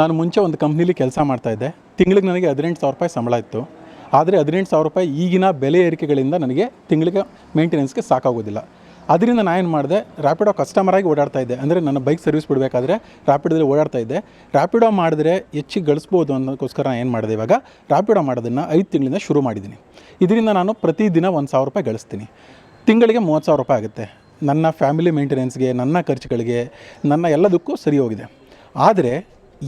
ನಾನು ಮುಂಚೆ ಒಂದು ಕಂಪ್ನಿಲಿ ಕೆಲಸ ಮಾಡ್ತಾಯಿದ್ದೆ ತಿಂಗಳಿಗೆ ನನಗೆ ಹದಿನೆಂಟು ಸಾವಿರ ರೂಪಾಯಿ ಸಂಬಳ ಇತ್ತು. ಆದರೆ ಹದಿನೆಂಟು ಸಾವಿರ ರೂಪಾಯಿ ಈಗಿನ ಬೆಲೆ ಏರಿಕೆಗಳಿಂದ ನನಗೆ ತಿಂಗಳಿಗೆ ಮೇಂಟೆನೆನ್ಸ್ಗೆ ಸಾಕಾಗೋದಿಲ್ಲ. ಅದರಿಂದ ನಾನು ಏನು ಮಾಡಿದೆ ರ್ಯಾಪಿಡೋ ಕಸ್ಟಮರಾಗಿ ಓಡಾಡ್ತಾ ಇದ್ದೆ. ಅಂದರೆ ನನ್ನ ಬೈಕ್ ಸರ್ವಿಸ್ ಬಿಡಬೇಕಾದ್ರೆ ರ್ಯಾಪಿಡೋದಲ್ಲಿ ಓಡಾಡ್ತಾ ಇದ್ದೆ. ರ್ಯಾಪಿಡೋ ಮಾಡಿದ್ರೆ ಹೆಚ್ಚಿಗೆ ಗಳಿಸ್ಬೋದು ಅನ್ನೋದಕ್ಕೋಸ್ಕರ ನಾನು ಏನು ಮಾಡಿದೆ ಇವಾಗ? ರ್ಯಾಪಿಡೋ ಮಾಡೋದನ್ನು ಐದು ತಿಂಗಳಿಂದ ಶುರು ಮಾಡಿದ್ದೀನಿ ಇದರಿಂದ ನಾನು ಪ್ರತಿದಿನ ಒಂದು ಸಾವಿರ ರೂಪಾಯಿ ಗಳಿಸ್ತೀನಿ. ತಿಂಗಳಿಗೆ ಮೂವತ್ತು ಸಾವಿರ ರೂಪಾಯಿ ಆಗುತ್ತೆ. ನನ್ನ ಫ್ಯಾಮಿಲಿ ಮೇಂಟೆನೆನ್ಸ್ಗೆ ನನ್ನ ಖರ್ಚುಗಳಿಗೆ, ನನ್ನ ಎಲ್ಲದಕ್ಕೂ ಸರಿ ಹೋಗಿದೆ. ಆದರೆ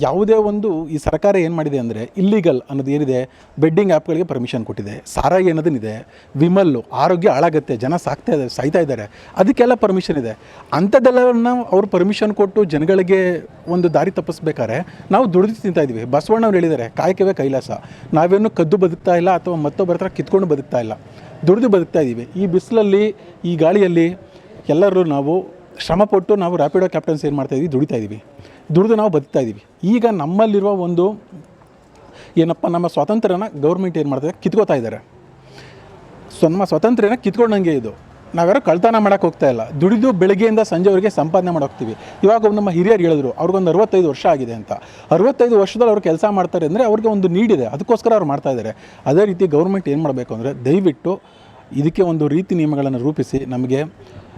ಯಾವುದೇ ಒಂದು ಈ ಸರ್ಕಾರ ಏನು ಮಾಡಿದೆ ಅಂದರೆ ಇಲ್ಲಿಗಲ್ ಅನ್ನೋದು ಏನಿದೆ ಬೆಡ್ಡಿಂಗ್ ಆ್ಯಪ್ಗಳಿಗೆ ಪರ್ಮಿಷನ್ ಕೊಟ್ಟಿದೆ. ಸಾರಾಯಿ ಅನ್ನೋದನ್ನಿದೆ ವಿಮಲ್ಲು, ಆರೋಗ್ಯ ಹಾಳಾಗುತ್ತೆ, ಜನ ಸಾಕ್ತಾ ಇದ್ದಾರೆ, ಸಾಯ್ತಾ ಇದ್ದಾರೆ. ಅದಕ್ಕೆಲ್ಲ ಪರ್ಮಿಷನ್ ಇದೆ. ಅಂಥದ್ದೆಲ್ಲವನ್ನು ಅವ್ರು ಪರ್ಮಿಷನ್ ಕೊಟ್ಟು ಜನಗಳಿಗೆ ಒಂದು ದಾರಿ ತಪ್ಪಿಸ್ಬೇಕಾದ್ರೆ ನಾವು ದುಡಿದು ತಿಂತಾ ಇದ್ದೀವಿ ಬಸವಣ್ಣವ್ರು ಹೇಳಿದ್ದಾರೆ, ಕಾಯಕವೇ ಕೈಲಾಸ. ನಾವೇನು ಕದ್ದು ಬದುಕ್ತಾ ಇಲ್ಲ ಅಥವಾ ಮತ್ತೊಬ್ಬರ ಹತ್ರ ಕಿತ್ಕೊಂಡು ಬದುಕ್ತಾ ಇಲ್ಲ. ದುಡಿದು ಬದುಕ್ತಾ ಇದ್ದೀವಿ ಈ ಬಿಸಿಲಲ್ಲಿ, ಈ ಗಾಳಿಯಲ್ಲಿ ಎಲ್ಲರೂ ನಾವು ಶ್ರಮಪಟ್ಟು ನಾವು ರ್ಯಾಪಿಡೋ ಕ್ಯಾಪ್ಟನ್ಸ್ ಏನು ಮಾಡ್ತಾ ಇದ್ದೀವಿ ದುಡಿತಾ ಇದ್ದೀವಿ ದುಡಿದು ನಾವು ಬದುಕ್ತಾ ಇದ್ದೀವಿ. ಈಗ ನಮ್ಮಲ್ಲಿರುವ ಒಂದು ಏನಪ್ಪ, ನಮ್ಮ ಸ್ವಾತಂತ್ರ್ಯನ ಗೌರ್ಮೆಂಟ್ ಏನು ಮಾಡ್ತಾರೆ ಕಿತ್ಕೋತಾ ಇದ್ದಾರೆ. ಸೊ, ನಮ್ಮ ಸ್ವಾತಂತ್ರ್ಯನ ಕಿತ್ಕೊಂಡಂಗೆ ಇದು. ನಾವ್ಯಾರೋ ಕಳ್ತನ ಮಾಡೋಕೆ ಹೋಗ್ತಾ ಇಲ್ಲ. ದುಡಿದು ಬೆಳಗ್ಗೆಯಿಂದ ಸಂಜೆವರೆಗೆ ಸಂಪಾದನೆ ಮಾಡೋಗ್ತೀವಿ ಇವಾಗ ನಮ್ಮ ಹಿರಿಯರು ಹೇಳಿದ್ರು, ಅವ್ರಿಗೊಂದು ಅರವತ್ತೈದು ವರ್ಷ ಆಗಿದೆ ಅಂತ. ಅರವತ್ತೈದು ವರ್ಷದಲ್ಲಿ ಅವ್ರು ಕೆಲಸ ಮಾಡ್ತಾರೆ ಅಂದರೆ ಅವ್ರಿಗೆ ಒಂದು ನೀಡಿದೆ ಅದಕ್ಕೋಸ್ಕರ ಅವ್ರು ಮಾಡ್ತಾ ಇದ್ದಾರೆ. ಅದೇ ರೀತಿ ಗೌರ್ಮೆಂಟ್ ಏನು ಮಾಡಬೇಕು ಅಂದರೆ ದಯವಿಟ್ಟು ಇದಕ್ಕೆ ಒಂದು ರೀತಿ ನಿಯಮಗಳನ್ನು ರೂಪಿಸಿ, ನಮಗೆ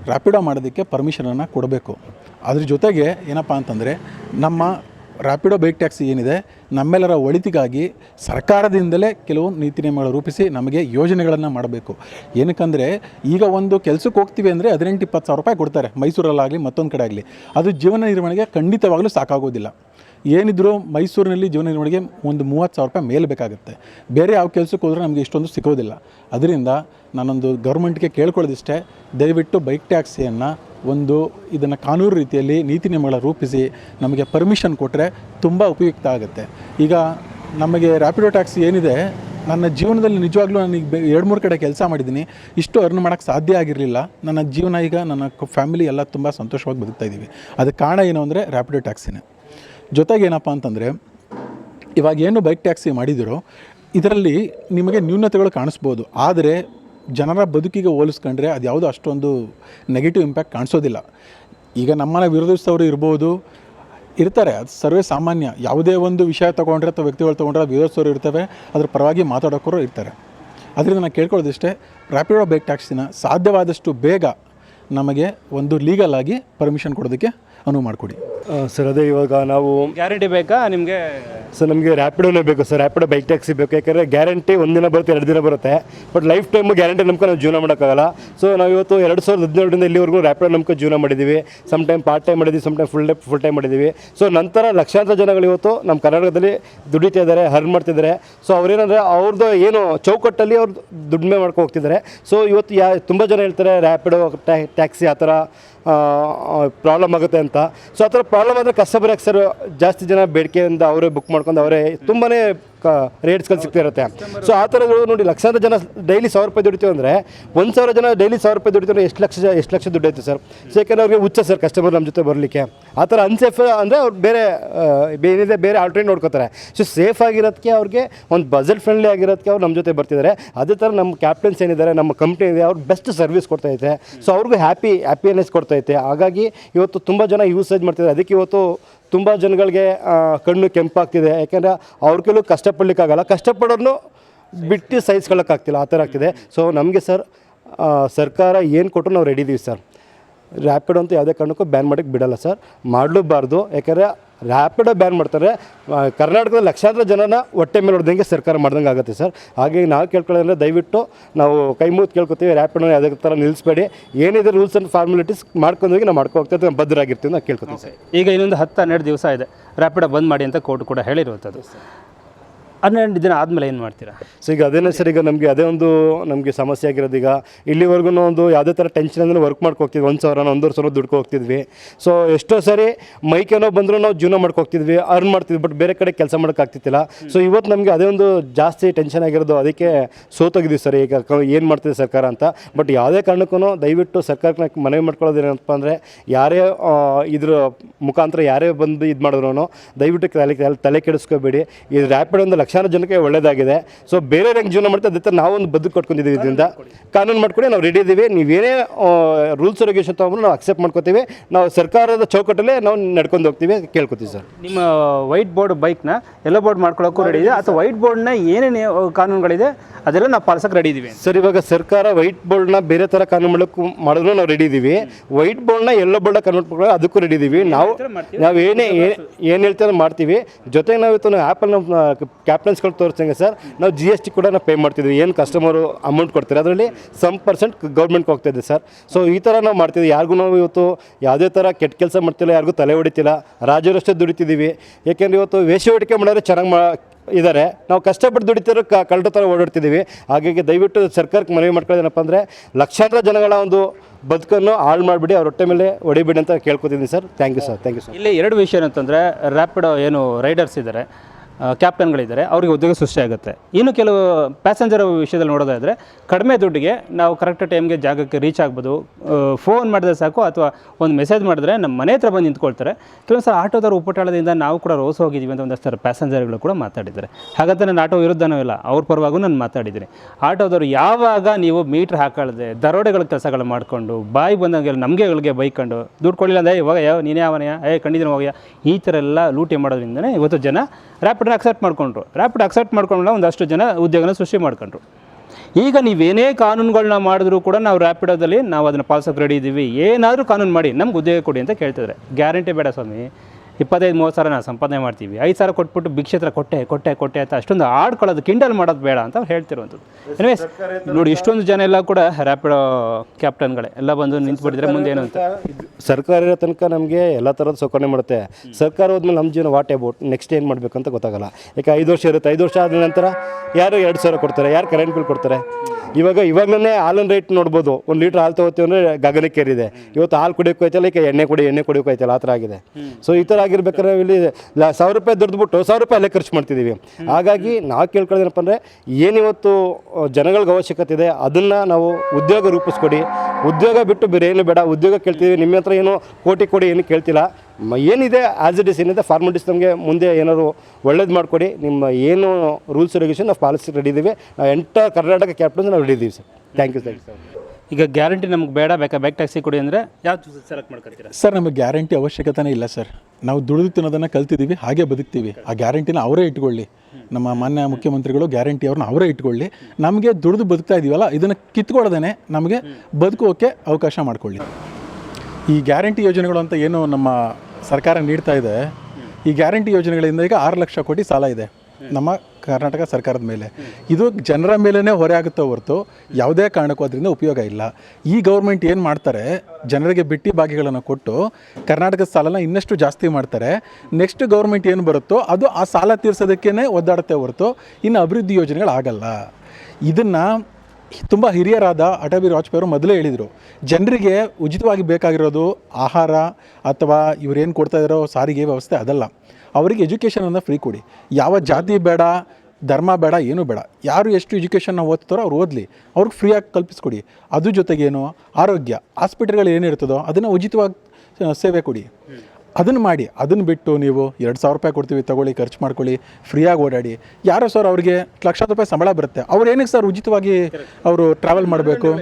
ರ್ಯಾಪಿಡೋ ಮಾಡೋದಕ್ಕೆ ಪರ್ಮಿಷನನ್ನು ಕೊಡಬೇಕು. ಅದ್ರ ಜೊತೆಗೆ ಏನಪ್ಪ ಅಂತಂದರೆ, ನಮ್ಮ ರ್ಯಾಪಿಡೋ ಬೈಕ್ ಟ್ಯಾಕ್ಸಿ ಏನಿದೆ, ನಮ್ಮೆಲ್ಲರ ಒಳಿತಿಗಾಗಿ ಸರ್ಕಾರದಿಂದಲೇ ಕೆಲವು ನೀತಿ ನಿಯಮಗಳು ರೂಪಿಸಿ ನಮಗೆ ಯೋಜನೆಗಳನ್ನು ಮಾಡಬೇಕು. ಏನಕ್ಕಂದರೆ, ಈಗ ಒಂದು ಕೆಲಸಕ್ಕೆ ಹೋಗ್ತೀವಿ ಅಂದರೆ ಹದಿನೆಂಟು ಇಪ್ಪತ್ತು ಸಾವಿರ ರೂಪಾಯಿ ಕೊಡ್ತಾರೆ. ಮೈಸೂರಲ್ಲಾಗಲಿ ಮತ್ತೊಂದು ಕಡೆ ಆಗಲಿ. ಅದು ಜೀವನ ನಿರ್ವಹಣೆಗೆ ಖಂಡಿತವಾಗಲೂ ಸಾಕಾಗೋದಿಲ್ಲ. ಏನಿದ್ರು ಮೈಸೂರಿನಲ್ಲಿ ಜೀವನ ನಿರ್ವಹಣೆಗೆ ಒಂದು ಮೂವತ್ತು ಸಾವಿರ ರೂಪಾಯಿ ಮೇಲೆ ಬೇಕಾಗುತ್ತೆ. ಬೇರೆ ಯಾವ ಕೆಲಸಕ್ಕೆ ಹೋದ್ರೆ ನಮಗೆ ಇಷ್ಟೊಂದು ಸಿಗೋದಿಲ್ಲ. ಅದರಿಂದ ನಾನೊಂದು ಗೌರ್ಮೆಂಟ್ಗೆ ಕೇಳ್ಕೊಳ್ಳೋದಿಷ್ಟೇ, ದಯವಿಟ್ಟು ಬೈಕ್ ಟ್ಯಾಕ್ಸಿಯನ್ನು ಒಂದು ಇದನ್ನು ಕಾನೂನು ರೀತಿಯಲ್ಲಿ ನೀತಿ ನಿಯಮಗಳ ರೂಪಿಸಿ ನಮಗೆ ಪರ್ಮಿಷನ್ ಕೊಟ್ಟರೆ ತುಂಬ ಉಪಯುಕ್ತ ಆಗುತ್ತೆ. ಈಗ ನಮಗೆ ರ್ಯಾಪಿಡೋ ಟ್ಯಾಕ್ಸಿ ಏನಿದೆ, ನನ್ನ ಜೀವನದಲ್ಲಿ ನಿಜವಾಗ್ಲೂ ನನಗೆ ಎರಡು ಮೂರು ಕಡೆ ಕೆಲಸ ಮಾಡಿದ್ದೀನಿ. ಇಷ್ಟು ಅರ್ನ್ ಮಾಡೋಕ್ಕೆ ಸಾಧ್ಯ ಆಗಿರಲಿಲ್ಲ. ನನ್ನ ಜೀವನ ಈಗ, ನನ್ನ ಫ್ಯಾಮಿಲಿ ಎಲ್ಲ ತುಂಬ ಸಂತೋಷವಾಗಿ ಬದುಕ್ತಾ ಇದ್ದೀವಿ. ಅದಕ್ಕೆ ಕಾರಣ ಏನು ಅಂದರೆ ರ್ಯಾಪಿಡೋ ಟ್ಯಾಕ್ಸಿನೇ ಜೊತೆಗೆ ಏನಪ್ಪ ಅಂತಂದರೆ, ಇವಾಗ ಏನು ಬೈಕ್ ಟ್ಯಾಕ್ಸಿ ಮಾಡಿದಿರೋ, ಇದರಲ್ಲಿ ನಿಮಗೆ ನ್ಯೂನತೆಗಳು ಕಾಣಿಸ್ಬೋದು. ಆದರೆ ಜನರ ಬದುಕಿಗೆ ಹೋಲಿಸ್ಕೊಂಡ್ರೆ ಅದು ಯಾವುದೋ ಅಷ್ಟೊಂದು ನೆಗೆಟಿವ್ ಇಂಪ್ಯಾಕ್ಟ್ ಕಾಣಿಸೋದಿಲ್ಲ. ಈಗ ನಮ್ಮನ್ನ ವಿರೋಧಿಸಿದವರು ಇರ್ಬೋದು, ಇರ್ತಾರೆ. ಅದು ಸರ್ವೇ ಸಾಮಾನ್ಯ. ಯಾವುದೇ ಒಂದು ವಿಷಯ ತೊಗೊಂಡ್ರೆ ಅಥವಾ ವ್ಯಕ್ತಿಗಳು ತೊಗೊಂಡ್ರೆ ವಿರೋಧಿಸೋರು ಇರ್ತವೆ, ಅದ್ರ ಪರವಾಗಿ ಮಾತಾಡೋಕ್ಕರು ಇರ್ತಾರೆ. ಅದರಿಂದ ನಾನು ಕೇಳ್ಕೊಳ್ಳೋದಿಷ್ಟೇ ರ್ಯಾಪಿಡೋ ಬೈಕ್ ಟ್ಯಾಕ್ಸಿನ ಸಾಧ್ಯವಾದಷ್ಟು ಬೇಗ ನಮಗೆ ಒಂದು ಲೀಗಲ್ ಆಗಿ ಪರ್ಮಿಷನ್ ಕೊಡೋದಕ್ಕೆ ಅನುವು ಮಾಡಿಕೊಡಿ. ಸರ್ ಅದೇ ಇವಾಗ ನಾವು ಗ್ಯಾರಂಟಿ ಬೇಕಾ? ನಿಮಗೆ ಸರ್ ನಮಗೆ ರ್ಯಾಪಿಡೋನೇ ಬೇಕು ಸರ್. ರ್ಯಾಪಿಡೋ ಬೈಕ್ ಟ್ಯಾಕ್ಸಿ ಬೇಕು. ಯಾಕಂದರೆ ಗ್ಯಾರಂಟಿ ಒಂದಿನ ಬರುತ್ತೆ ಎರಡು ದಿನ ಬರುತ್ತೆ. ಬಟ್ ಲೈಫ್ ಟೈಮ್ ಗ್ಯಾರಂಟಿ ನಮ್ಗೆ ನಾವು ಜೀವನ ಮಾಡೋಕ್ಕಾಗಲ್ಲ. ಸೊ ನಾವು ಇವತ್ತು ಎರಡು ಸಾವಿರದ ಹದಿನೇಳರಿಂದ ಇಲ್ಲಿವರೆಗೂ ರ್ಯಾಪಿಡೋ ನಮ್ಗೆ ಜೀವನ ಮಾಡಿದ್ದೀವಿ ಸಮ್ ಟೈಮ್ ಪಾರ್ಟ್ ಟೈಮ್ ಮಾಡಿದ್ದೀವಿ some time full time full time ಮಾಡಿದ್ದೀವಿ ಸೊ ನಂತರ ಲಕ್ಷಾಂತರ ಜನಗಳು ಇವತ್ತು ನಮ್ಮ ಕರ್ನಾಟಕದಲ್ಲಿ ದುಡಿತಾ ಇದ್ದಾರೆ ಹರ್ನ್ ಮಾಡ್ತಿದ್ದಾರೆ ಸೊ ಅವ್ರೇನಂದರೆ ಅವ್ರದ್ದು ಏನು ಚೌಕಟ್ಟಲ್ಲಿ ಅವ್ರು ದುಡಿಮೆ ಮಾಡ್ಕೊ ಹೋಗ್ತಿದ್ದಾರೆ. ಸೊ ಇವತ್ತು ಯಾ ತುಂಬ ಜನ ಹೇಳ್ತಾರೆ ರ್ಯಾಪಿಡೋ ಟ್ಯಾಕ್ಸಿ ಆ ಥರ. ಪ್ರಾಬ್ಲಮ್ ಆಗುತ್ತೆ ಅಂತ. ಸೊ ಆ ಥರ ಪ್ರಾಬ್ಲಮ್ ಆದರೆ ಕಸ್ಟಮರ್ ಯಾಕೆ ಸರ್ ಜಾಸ್ತಿ ಜನ ಬೇಡಿಕೆಯಿಂದ ಅವರೇ ಬುಕ್ ಮಾಡ್ಕೊಂಡು ಅವರೇ ತುಂಬಾ ರೇಟ್ಸ್ಗಳು ಸಿಗ್ತಾ ಇರುತ್ತೆ ಸೊ ಆ ಥರಗಳು ನೋಡಿ, ಲಕ್ಷಾಂತರ ಜನ ಡೈಲಿ ಸಾವಿರ ರೂಪಾಯಿ ದುಡಿತೀವಿ ಅಂದರೆ, ಒಂದು ಸಾವಿರ ಜನ ಡೈಲಿ ಸಾವಿರ ರೂಪಾಯಿ ದುಡಿತಾರೆ ಎಷ್ಟು ಲಕ್ಷ ಎಷ್ಟು ಲಕ್ಷ ದುಡ್ಡು ಐತೆ ಸರ್? ಸೊ ಯಾಕೆಂದರೆ ಅವ್ರಿಗೆ ಹುಚ್ಚ ಸರ್ ಕಸ್ಟಮರ್ ನಮ್ಮ ಜೊತೆ ಬರಲಿಕ್ಕೆ. ಆ ಥರ ಅನ್ಸೇಫ್ ಅಂದರೆ ಅವ್ರು ಬೇರೆ ಬೇರೆ ಬೇರೆ ಆಲ್ಟ್ರೇಟ್ ನೋಡ್ಕೋತಾರೆ. ಸೊ ಸೇಫ್ ಆಗಿರೋದಕ್ಕೆ ಅವ್ರಿಗೆ ಒಂದು ಬಜೆಟ್ ಫ್ರೆಂಡ್ಲಿ ಆಗಿರೋದಕ್ಕೆ ಅವ್ರು ನಮ್ಮ ಜೊತೆ ಬರ್ತಿದ್ದಾರೆ. ಅದೇ ಥರ ನಮ್ಮ ಕ್ಯಾಪ್ಟನ್ಸ್ ಏನಿದ್ದಾರೆ, ನಮ್ಮ ಕಂಪ್ನಿ ಇದೆ ಅವ್ರು ಬೆಸ್ಟ್ ಸರ್ವಿಸ್ ಕೊಡ್ತೈತೆ ಸೊ ಅವ್ರಿಗೂ ಹ್ಯಾಪಿ ಹ್ಯಾಪಿನೆಸ್ ಕೊಡ್ತೈತೆ ಹಾಗಾಗಿ ಇವತ್ತು ತುಂಬ ಜನ ಯೂಸೇಜ್ ಮಾಡ್ತಿದ್ದಾರೆ. ಅದಕ್ಕೆ ಇವತ್ತು ತುಂಬ ಜನಗಳಿಗೆ ಕಣ್ಣು ಕೆಂಪಾಗ್ತಿದೆ. ಯಾಕೆಂದರೆ ಅವ್ರ ಕೆಲವು ಕಷ್ಟಪಡ್ಲಿಕ್ಕಾಗಲ್ಲ. ಕಷ್ಟಪಡೋನು ಬಿಟ್ಟು ಸಹಿಸ್ಕೊಳ್ಳೋಕ್ಕಾಗ್ತಿಲ್ಲ ಆ ಥರ ಆಗ್ತಿದೆ. ಸೊ ನಮಗೆ ಸರ್ ಸರ್ಕಾರ ಏನು ಕೊಟ್ಟರು ನಾವು ರೆಡಿ ಇದೀವಿ ಸರ್. ರ್ಯಾಪಿಡೋ ಅಂತ ಯಾವುದೇ ಕಾರಣಕ್ಕೂ ಬ್ಯಾನ್ ಮಾಡೋಕ್ಕೆ ಬಿಡಲ್ಲ ಸರ್ ಮಾಡಲೂಬಾರ್ದು. ಯಾಕಂದರೆ ರ್ಯಾಪಿಡ ಬ್ಯಾನ್ ಮಾಡ್ತಾರೆ. ಕರ್ನಾಟಕದ ಲಕ್ಷಾಂತರ ಜನನ ಹೊಟ್ಟೆ ಮೇಲೆ ಹೊಡೆದಂಗೆ ಸರ್ಕಾರ ಮಾಡ್ದಂಗೆ ಆಗುತ್ತೆ ಸರ್ ಹಾಗಾಗಿ ನಾವು ಕೇಳ್ಕೊಳ್ಳೋದ್ರೆ ದಯವಿಟ್ಟು ನಾವು ಕೈ ಮುಗಿದು ಕೇಳ್ಕೊತೀವಿ. ರ್ಯಾಪಿಡೋ ಯಾವುದೇ ಥರ ನಿಲ್ಲಿಸ್ಬೇಡಿ. ಏನಿದೆ ರೂಲ್ಸ್ ಆ್ಯಂಡ್ ಫಾರ್ಮಾಲಿಟೀಸ್ ಮಾಡ್ಕೊಂಡೋಗಿ ನಾವು ಮಾಡ್ಕೊ ನಾವು ಬದ್ಧರಾಗಿರ್ತೀವಿ ನಾವು ಕೇಳ್ಕೊತೀವಿ ಸರ್ ಈಗ ಇನ್ನೊಂದು ಹತ್ತು ಹನ್ನೆರಡು ದಿವಸ ಇದೆ. ರ್ಯಾಪಿಡ ಬಂದ್ ಮಾಡಿ ಅಂತ ಕೋರ್ಟ್ ಕೂಡ ಹೇಳಿರುವಂಥದ್ದು. ಹನ್ನೆರಡು ದಿನ ಆದಮೇಲೆ ಏನು ಮಾಡ್ತೀರಾ? ಸೊ ಈಗ ಅದೇನೇ ಸರ್, ಈಗ ನಮಗೆ ಅದೇ ಒಂದು ನಮಗೆ ಸಮಸ್ಯೆ ಆಗಿರೋದು. ಈಗ ಇಲ್ಲಿವರೆಗೂ ಒಂದು ಯಾವುದೇ ಥರ ಟೆನ್ಷನ್ ಅಂದರೆ ವರ್ಕ್ ಮಾಡ್ಕೊ ಹೋಗ್ತಿದ್ವಿ. ಒಂದು ಸಾವಿರ ಒಂದೂವರೆ ಸಾವಿರ ದುಡ್ಕೊ ಹೋಗ್ತಿದ್ವಿ. ಸೊ ಎಷ್ಟೋ ಸರಿ ಮೈಕೇನೋ ಬಂದರೂ ನಾವು ಜೀವನ ಮಾಡ್ಕೊ ಹೋಗ್ತಿದ್ವಿ ಅರ್ನ್ ಮಾಡ್ತಿದ್ವಿ ಬಟ್ ಬೇರೆ ಕಡೆ ಕೆಲಸ ಮಾಡೋಕ್ಕಾಗ್ತಿತ್ತಿಲ್ಲ ಸೊ ಇವತ್ತು ನಮಗೆ ಅದೇ ಒಂದು ಜಾಸ್ತಿ ಟೆನ್ಷನ್ ಆಗಿರೋದು. ಅದಕ್ಕೆ ಸೋತೋಗಿದ್ವಿ ಸರ್. ಈಗ ಏನು ಮಾಡ್ತಿದೆ ಸರ್ಕಾರ ಅಂತ. ಬಟ್ ಯಾವುದೇ ಕಾರಣಕ್ಕೂ ದಯವಿಟ್ಟು ಸರ್ಕಾರಕ್ಕೆ ಮನವಿ ಮಾಡ್ಕೊಳ್ಳೋದೇನಪ್ಪ ಅಂದರೆ, ಯಾರೇ ಇದ್ರ ಮುಖಾಂತರ ಯಾರೇ ಬಂದು ಇದು ಮಾಡಿದ್ರು ದಯವಿಟ್ಟು ತಲೆ ತಲೆ ಕೆಡಿಸ್ಕೋಬೇಡಿ. ಇದು ರ್ಯಾಪಿಡ್ ಒಂದು ಲಕ್ಷ ಲಕ್ಷಾಂತರ ಜನಕ್ಕೆ ಒಳ್ಳೇದಾಗಿದೆ. ಸೊ ಬೇರೆ ಹೆಂಗೆ ಜೀವನ ಮಾಡ್ತಾ ಅದೇ ಥರ ನಾವೊಂದು ಬದುಕು ಕಟ್ಕೊಂಡಿದ್ದೀವಿ ಇದರಿಂದ. ಕಾನೂನು ಮಾಡ್ಕೊಂಡು ನಾವು ರೆಡಿ ಇದ್ದೀವಿ. ನೀವೇನೇ ರೂಲ್ಸ್ ರೆಗ್ಯುಲೇಷನ್ ತೊಗೊಂಡು ನಾವು ಅಕ್ಸೆಪ್ಟ್ ಮಾಡ್ಕೋತೀವಿ. ನಾವು ಸರ್ಕಾರದ ಚೌಕಟ್ಟಲ್ಲೇ ನಾವು ನಡ್ಕೊಂಡು ಹೋಗ್ತೀವಿ ಕೇಳ್ಕೊತೀವಿ ಸರ್. ನಿಮ್ಮ ವೈಟ್ ಬೋರ್ಡ್ ಬೈಕ್ನ ಎಲ್ಲ ಬೋರ್ಡ್ ಮಾಡ್ಕೊಳ್ಳೋಕ್ಕೂ ರೆಡಿ ಇದೆ. ಅಥವಾ ವೈಟ್ ಬೋರ್ಡ್ನ ಏನೇನು ಕಾನೂನುಗಳಿದೆ ಅದೆಲ್ಲ ನಾವು ಪಾಲಿಸೋಕೆ ರೆಡಿ ಇದ್ದೀವಿ ಸರ್ ಇವಾಗ ಸರ್ಕಾರ ವೈಟ್ ಬೋರ್ಡ್ನ ಬೇರೆ ಥರ ಕಾನೂನು ಮಾಡೋಕ್ಕೂ ಮಾಡಿದ್ರು ನಾವು ರೆಡಿ ಇದ್ದೀವಿ ವೈಟ್ ಬೋರ್ಡ್ನ ಎಲ್ಲೋ ಬೋರ್ಡ್ ಕನ್ವರ್ಟ್ ಮಾಡ್ಕೊಳ್ಳೋ ಅದಕ್ಕೂ ರೆಡಿ ಇದ್ದೀವಿ ನಾವು ನಾವು ಏನೇ ಏನು ಹೇಳ್ತಾರೆ ಮಾಡ್ತೀವಿ. ಜೊತೆಗೆ ನಾವು ಇವತ್ತು ಆ್ಯಪಲ್ನ ಆ್ಯಪಲ್ಲಿ ನಮ್ಮ ಕ್ಯಾಪ್ಟನ್ಸ್ಗಳು ತೋರಿಸ್ತಂಗೆ ಸರ್, ನಾವು ಜಿ ಎಸ್ ಟಿ ಕೂಡ ನಾವು ಪೇ ಮಾಡ್ತಿದ್ವಿ. ಏನು ಕಸ್ಟಮರು ಅಮೌಂಟ್ ಕೊಡ್ತಾರೆ? ಅದರಲ್ಲಿ ಸಮ್ ಪರ್ಸೆಂಟ್ ಗೌರ್ಮೆಂಟ್ಗೆ ಹೋಗ್ತಾಯಿದೆ ಸರ್. ಸೊ ಈ ಥರ ನಾವು ಮಾಡ್ತಿದ್ವಿ. ಯಾರಿಗೂ ನಾವು ಇವತ್ತು ಯಾವುದೇ ಥರ ಕೆಟ್ಟ ಕೆಲಸ ಮಾಡ್ತಿಲ್ಲ, ಯಾರಿಗೂ ತಲೆ ಹೊಡಿತಿಲ್ಲ. ರಾಜರಷ್ಟೇ ದುಡಿತಿದ್ದೀವಿ. ಏಕೆಂದರೆ ಇವತ್ತು ವೇಷವಟಿಕೆ ಮಾಡಿದ್ರೆ ಚೆನ್ನಾಗಿ ಮಾ ಇದ್ದಾರೆ ನಾವು ಕಷ್ಟಪಟ್ಟು ದುಡಿತಿರೋ ಕ ಕಳ್ಳರ ಥರ ಓಡಾಡ್ತಿದ್ದೀವಿ. ಹಾಗಾಗಿ ದಯವಿಟ್ಟು ಸರ್ಕಾರಕ್ಕೆ ಮನವಿ ಮಾಡ್ಕೊಳ್ಳೋದೇನಪ್ಪ ಅಂದರೆ, ಲಕ್ಷಾಂತರ ಜನಗಳ ಒಂದು ಬದುಕನ್ನು ಹಾಳು ಮಾಡಿಬಿಡಿ, ಅವ್ರ ಹೊಟ್ಟೆ ಮೇಲೆ ಹೊಡಿಬಿಡಿ ಅಂತ ಕೇಳ್ಕೊತಿದ್ದೀನಿ sir. Thank you sir thank you sir ಇಲ್ಲಿ ಎರಡು ವಿಷಯ ಏನಂತಂದರೆ ರ್ಯಾಪಿಡ್ ಏನು ರೈಡರ್ಸ್ ಇದ್ದಾರೆ ಕ್ಯಾಪ್ಟನ್ಗಳಿದ್ದಾರೆ, ಅವರಿಗೆ ಉದ್ಯೋಗ ಸೃಷ್ಟಿಯಾಗುತ್ತೆ ಇನ್ನು ಕೆಲವು ಪ್ಯಾಸೆಂಜರ್ ವಿಷಯದಲ್ಲಿ ನೋಡೋದಾದರೆ, ಕಡಿಮೆ ದುಡ್ಡಿಗೆ ನಾವು ಕರೆಕ್ಟ್ ಟೈಮ್ಗೆ ಜಾಗಕ್ಕೆ ರೀಚ್ ಆಗ್ಬೋದು. ಫೋನ್ ಮಾಡಿದ್ರೆ ಸಾಕು ಅಥವಾ ಒಂದು ಮೆಸೇಜ್ ಮಾಡಿದ್ರೆ ನಮ್ಮ ಮನೆ ಹತ್ರ ಬಂದು ನಿಂತ್ಕೊಳ್ತಾರೆ. ಕೆಲವೊಂದು ಸಲ ಆಟೋದವರು ಉಪಟಾಳದಿಂದ ನಾವು ಕೂಡ ರೋಸ್ ಹೋಗಿದ್ದೀವಿ ಅಂತ ಒಂದಷ್ಟು ಪ್ಯಾಸೆಂಜರ್ಗಳು ಕೂಡ ಮಾತಾಡಿದ್ದಾರೆ. ಹಾಗಂತ ನಾನು ಆಟೋ ವಿರುದ್ಧನೂ ಇಲ್ಲ, ಅವ್ರ ಪರವಾಗೂ ನಾನು ಮಾತಾಡಿದ್ದೀನಿ. ಆಟೋದವರು ಯಾವಾಗ ನೀವು ಮೀಟ್ರ್ ಹಾಕೊಳ್ಳದೆ ದರೋಡೆಗಳ ಕೆಲಸಗಳು ಮಾಡಿಕೊಂಡು, ಬಾಯಿ ಬಂದಂಗೆ ನಮಗೆಗಳಿಗೆ ಬೈಕೊಂಡು ದುಡ್ಡು ಕೊಡಲಿಲ್ಲ ಅಂದರೆ ಇವಾಗ ಯಾವ ನೀನೇ ಅವನೆಯ ಏ ಖಂಡಿತ ಹೋಗ್ಯಾ ಈ ಥರ ಎಲ್ಲ ಲೂಟಿ ಮಾಡೋದ್ರಿಂದನೇ ಇವತ್ತು ಜನ ಅಕ್ಸೆಪ್ಟ್ ಮಾಡ್ಕೊಂಡ್ರು. ರ್ಯಾಪಿಡ್ ಅಕ್ಸೆಪ್ಟ್ ಮಾಡ್ಕೊಂಡ್ರೆ ಒಂದಷ್ಟು ಜನ ಉದ್ಯೋಗನ ಸೃಷ್ಟಿ ಮಾಡ್ಕೊಂಡ್ರು. ಈಗ ನೀವೇನೇ ಕಾನೂನುಗಳನ್ನ ಮಾಡಿದ್ರೂ ಕೂಡ ನಾವು ರ್ಯಾಪಿಡೋದಲ್ಲಿ ನಾವು ಅದನ್ನು ಪಾಲಿಸೋಕೆ ರೆಡಿ ಇದ್ದೀವಿ ಏನಾದರೂ ಕಾನೂನು ಮಾಡಿ, ನಮ್ಗೆ ಉದ್ಯೋಗ ಕೊಡಿ ಅಂತ ಕೇಳ್ತಿದ್ದಾರೆ. ಗ್ಯಾರಂಟಿ ಬೇಡ ಸ್ವಾಮಿ. ಇಪ್ಪತ್ತೈದು ಮೂವತ್ತು ಸಾವಿರ ನಾವು ಸಂಪಾದನೆ ಮಾಡ್ತೀವಿ. ಐದು ಸಾವಿರ ಕೊಟ್ಬಿಟ್ಟು ಭಿಕ್ಷೆ ಹತ್ರ ಕೊಟ್ಟೆ ಕೊಟ್ಟೆ ಕೊಟ್ಟೆ ಅಂತ ಅಷ್ಟೊಂದು ಆಡ್ಕೊಳ್ಳೋದು ಕಿಂಡಲ್ ಮಾಡೋದು ಬೇಡ ಅಂತ ಹೇಳ್ತಿರುವಂಥದ್ದು. ಎನಿವೇಸ್ ನೋಡಿ ಇಷ್ಟೊಂದು ಜನ ಎಲ್ಲ ಕೂಡ ರ್ಯಾಪಿಡೋ ಕ್ಯಾಪ್ಟನ್ಗಳೇ ಎಲ್ಲ ಬಂದು ನಿಂತ್ಬಿಟ್ಟಿದ್ರೆ ಮುಂದೆ ಏನು ಅಂತ. ಸರ್ಕಾರ ಇರೋ ತನಕ ನಮಗೆ ಎಲ್ಲ ಥರದ ಸೌಕರ್ಯ ಮಾಡುತ್ತೆ. ಸರ್ಕಾರ ಹೋದ್ಮೇಲೆ ನಮ್ಮ ಜೀವನ ವಾಟ್ ಅಬೌಟ್ ನೆಕ್ಸ್ಟ್ ಏನು ಮಾಡಬೇಕು ಅಂತ ಗೊತ್ತಾಗಲ್ಲ. ಯಾಕೆ ಐದು ವರ್ಷ ಇರುತ್ತೆ. ಐದು ವರ್ಷ ಆದ ನಂತರ ಯಾರು ಎರಡು ಸಾವಿರ ಕೊಡ್ತಾರೆ. ಯಾರು ಕರೆಂಟ್ ಬಿಲ್ ಕೊಡ್ತಾರೆ? ಇವಾಗ ಇವಾಗಲೇ ಹಾಲಿನ ರೇಟ್ ನೋಡ್ಬೋದು. ಒಂದು ಲೀಟ್ರ್ ಹಾಲು ತೊಗೋತೀವಿ ಅಂದರೆ ಇದೆ ಇವತ್ತು ಹಾಲು ಕುಡಿಯೋಕೆ ಹೋಯ್ತಲ್ಲ ಈಗ ಎಣ್ಣೆ ಕುಡಿ ಎಣ್ಣೆ ಕುಡಿಯೋಕೆ ಹೋಯ್ತಲ್ಲ ಆ ಥರ ಆಗಿದೆ. ಸೊ ಈ ಥರ ಆಗಿರ್ಬೇಕಾದ್ರೆ ಇಲ್ಲಿ ಲ- ಸಾವಿರ ರೂಪಾಯಿ ದುಡ್ದುಬಿಟ್ಟು ಸಾವಿರ ರೂಪಾಯಿ ಅಲ್ಲೇ ಖರ್ಚು ಮಾಡ್ತಿದ್ದೀವಿ. ಹಾಗಾಗಿ ನಾವು ಕೇಳ್ಕೊಳ್ಳೋದೇನಪ್ಪ ಅಂದರೆ ಏನಿವತ್ತು ಜನಗಳಿಗೆ ಅವಶ್ಯಕತೆ ಇದೆ ಅದನ್ನು ನಾವು ಉದ್ಯೋಗ ರೂಪಿಸ್ಕೊಡಿ. ಉದ್ಯೋಗ ಬಿಟ್ಟು ಬೇರೆ ಏನು ಬೇಡ ಉದ್ಯೋಗ ಕೇಳ್ತೀವಿ ನಿಮ್ಮ ಹತ್ರ ಏನು ಕೋಟಿ ಕೊಡಿ ಏನು ಕೇಳ್ತಿಲ್ಲ. ಮ- ಏನಿದೆ ಆ್ಯಸ್ ಇಟ್ ಇಸ್ ಏನಿದೆ ಫಾರ್ಮಾಲಿಟೀಸ್ ನಮಗೆ ಮುಂದೆ ಏನಾದ್ರು ಒಳ್ಳೇದು ಮಾಡಿಕೊಡಿ. ನಿಮ್ಮ ಏನು ರೂಲ್ಸ್ ರೆಗ್ಯುಲೇಷನ್ ನಾವು ಪಾಲಿಸಿ ರೆಡಿ ಇದ್ದೀವಿ ನಾವು ಎಂಟರ್ ಕರ್ನಾಟಕ ಕ್ಯಾಪ್ಟನ್ಸ್ ನಾವು ರೆಡಿ ಇದ್ದೀವಿ ಸರ್ ಥ್ಯಾಂಕ್ ಯು ಸರ್ ಈಗ ಗ್ಯಾರಂಟಿ ನಮ್ಗೆ ಬೇಡ ಬೇಕಾ ಬ್ಯಾಕ್ ಟ್ಯಾಕ್ಸಿ ಕೊಡಿ ಅಂದರೆ ಯಾವ ಸೆಲೆಕ್ಟ್ ಮಾಡ್ಕೊತೀರಾ? ಸರ್ ನಮಗೆ ಗ್ಯಾರಂಟಿ ಅವಶ್ಯಕತೆನೇ ಇಲ್ಲ ಸರ್ ನಾವು ದುಡಿದು ತಿನ್ನೋದನ್ನು ಕಲ್ತಿದ್ದೀವಿ, ಹಾಗೆ ಬದುಕ್ತೀವಿ. ಆ ಗ್ಯಾರಂಟಿನ ಅವರೇ ಇಟ್ಕೊಳ್ಳಿ. ನಮ್ಮ ಮಾನ್ಯ ಮುಖ್ಯಮಂತ್ರಿಗಳು ಗ್ಯಾರಂಟಿ ಅವ್ರನ್ನ ಅವರೇ ಇಟ್ಕೊಳ್ಳಿ. ನಮಗೆ ದುಡಿದು ಬದುಕ್ತಾ ಇದೀವಲ್ಲ, ಇದನ್ನು ಕಿತ್ಕೊಳ್ಳೋದೇ ನಮಗೆ ಬದುಕೋಕ್ಕೆ ಅವಕಾಶ ಮಾಡಿಕೊಳ್ಳಿ. ಈ ಗ್ಯಾರಂಟಿ ಯೋಜನೆಗಳು ಅಂತ ಏನು ನಮ್ಮ ಸರ್ಕಾರ ನೀಡ್ತಾ ಇದೆ, ಈ ಗ್ಯಾರಂಟಿ ಯೋಜನೆಗಳಿಂದ ಈಗ ಆರು ಲಕ್ಷ ಕೋಟಿ ಸಾಲ ಇದೆ. ನಮ್ಮ ಕರ್ನಾಟಕ ಸರ್ಕಾರದ ಮೇಲೆ. ಇದು ಜನರ ಮೇಲೇ ಹೊರೆ ಆಗುತ್ತೋ ಹೊರತು ಯಾವುದೇ ಕಾರಣಕ್ಕೂ ಅದರಿಂದ ಉಪಯೋಗ ಇಲ್ಲ. ಈ ಗೌರ್ಮೆಂಟ್ ಏನು ಮಾಡ್ತಾರೆ, ಜನರಿಗೆ ಬಿಟ್ಟಿ ಬಾಗಿಗಳನ್ನು ಕೊಟ್ಟು ಕರ್ನಾಟಕದ ಸಾಲನ ಇನ್ನಷ್ಟು ಜಾಸ್ತಿ ಮಾಡ್ತಾರೆ. ನೆಕ್ಸ್ಟ್ ಗೌರ್ಮೆಂಟ್ ಏನು ಬರುತ್ತೋ ಅದು ಆ ಸಾಲ ತೀರ್ಸೋದಕ್ಕೇ ಒದ್ದಾಡುತ್ತೆ ಹೊರತು ಇನ್ನು ಅಭಿವೃದ್ಧಿ ಯೋಜನೆಗಳಾಗಲ್ಲ. ಇದನ್ನು ತುಂಬ ಹಿರಿಯರಾದ ಅಟವಿ ಬಿಹಾರಿ ವಾಜಪೇಯಿ ಅವರು ಮೊದಲೇ ಹೇಳಿದರು, ಜನರಿಗೆ ಉಚಿತವಾಗಿ ಬೇಕಾಗಿರೋದು ಆಹಾರ ಅಥವಾ ಇವರೇನು ಕೊಡ್ತಾ ಇರೋ ಸಾರಿಗೆ ವ್ಯವಸ್ಥೆ ಅದಲ್ಲ. ಅವರಿಗೆ ಎಜುಕೇಷನನ್ನು ಫ್ರೀ ಕೊಡಿ. ಯಾವ ಜಾತಿ ಬೇಡ, ಧರ್ಮ ಬೇಡ, ಏನೂ ಬೇಡ. ಯಾರು ಎಷ್ಟು ಎಜುಕೇಷನ್ನ ಓದ್ತಾರೋ ಅವ್ರು ಓದಲಿ. ಅವ್ರಿಗೆ ಫ್ರೀಯಾಗಿ ಕಲ್ಪಿಸ್ಕೊಡಿ. ಅದ್ರ ಜೊತೆಗೇನು ಆರೋಗ್ಯ ಹಾಸ್ಪಿಟಲ್ಗಳು ಏನಿರ್ತದೋ ಅದನ್ನು ಉಚಿತವಾಗಿ ಸೇವೆ ಕೊಡಿ. ಅದನ್ನು ಮಾಡಿ ಅದನ್ನು ಬಿಟ್ಟು ನೀವು ಎರಡು ಸಾವಿರ ರೂಪಾಯಿ ಕೊಡ್ತೀವಿ ತಗೊಳ್ಳಿ ಖರ್ಚು ಮಾಡ್ಕೊಳ್ಳಿ ಫ್ರೀಯಾಗಿ ಓಡಾಡಿ. ಯಾರೋ ಸರ್ ಅವ್ರಿಗೆ ಲಕ್ಷಾಂತರ ರೂಪಾಯಿ ಸಂಬಳ ಬರುತ್ತೆ. ಅವ್ರು ಏನಕ್ಕೆ ಸರ್ ಉಚಿತವಾಗಿ ಅವರು ಟ್ರಾವೆಲ್ ಮಾಡಬೇಕು?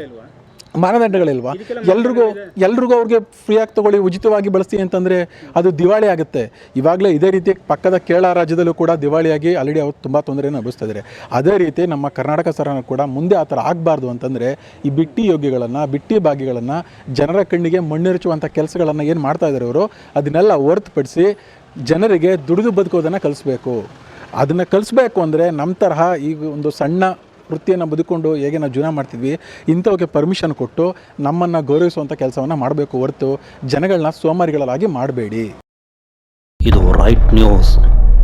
ಮಾನದಂಡಗಳಿಲ್ವಾ? ಎಲ್ರಿಗೂ ಎಲ್ರಿಗೂ ಅವ್ರಿಗೆ ಫ್ರೀಯಾಗಿ ತಗೊಳ್ಳಿ ಉಚಿತವಾಗಿ ಬಳಸಿ ಅಂತಂದರೆ ಅದು ದಿವಾಳಿ ಆಗುತ್ತೆ. ಇವಾಗಲೇ ಇದೇ ರೀತಿ ಪಕ್ಕದ ಕೇರಳ ರಾಜ್ಯದಲ್ಲೂ ಕೂಡ ದಿವಾಳಿಯಾಗಿ ಆಲ್ರೆಡಿ ಅವ್ರು ತುಂಬ ತೊಂದರೆಯನ್ನು ಅನುಭವಿಸ್ತಾ ಇದ್ದಾರೆ ಅದೇ ರೀತಿ ನಮ್ಮ ಕರ್ನಾಟಕ ಸರ್ಕಾರ ಕೂಡ ಮುಂದೆ ಆ ಥರ ಆಗಬಾರ್ದು ಅಂತಂದರೆ ಈ ಬಿಟ್ಟಿ ಯೋಗ್ಯಗಳನ್ನು ಬಿಟ್ಟಿ ಬಾಗಿಗಳನ್ನು ಜನರ ಕಣ್ಣಿಗೆ ಮಣ್ಣೆರಚುವಂಥ ಕೆಲಸಗಳನ್ನು ಏನು ಮಾಡ್ತಾ ಇದ್ದಾರೆ ಅವರು? ಅದನ್ನೆಲ್ಲ ಹೊರತುಪಡಿಸಿ ಜನರಿಗೆ ದುಡಿದು ಬದುಕೋದನ್ನು ಕಲಿಸ್ಬೇಕು. ಅದನ್ನು ಕಲಿಸ್ಬೇಕು ಅಂದರೆ ನಮ್ಮ ತರಹ ಈಗ ಒಂದು ಸಣ್ಣ ವೃತ್ತಿಯನ್ನು ಬದುಕೊಂಡು ಹೇಗೆ ನಾವು ಜೀವನ ಮಾಡ್ತಿದ್ವಿ ಇಂಥವಕ್ಕೆ ಪರ್ಮಿಷನ್ ಕೊಟ್ಟು ನಮ್ಮನ್ನು ಗೌರವಿಸುವಂಥ ಕೆಲಸವನ್ನು ಮಾಡಬೇಕು ಹೊರತು ಜನಗಳನ್ನ ಸೋಮಾರಿಗಳಾಗಿ ಮಾಡಬೇಡಿ. ಇದು ರೈಟ್ ನ್ಯೂಸ್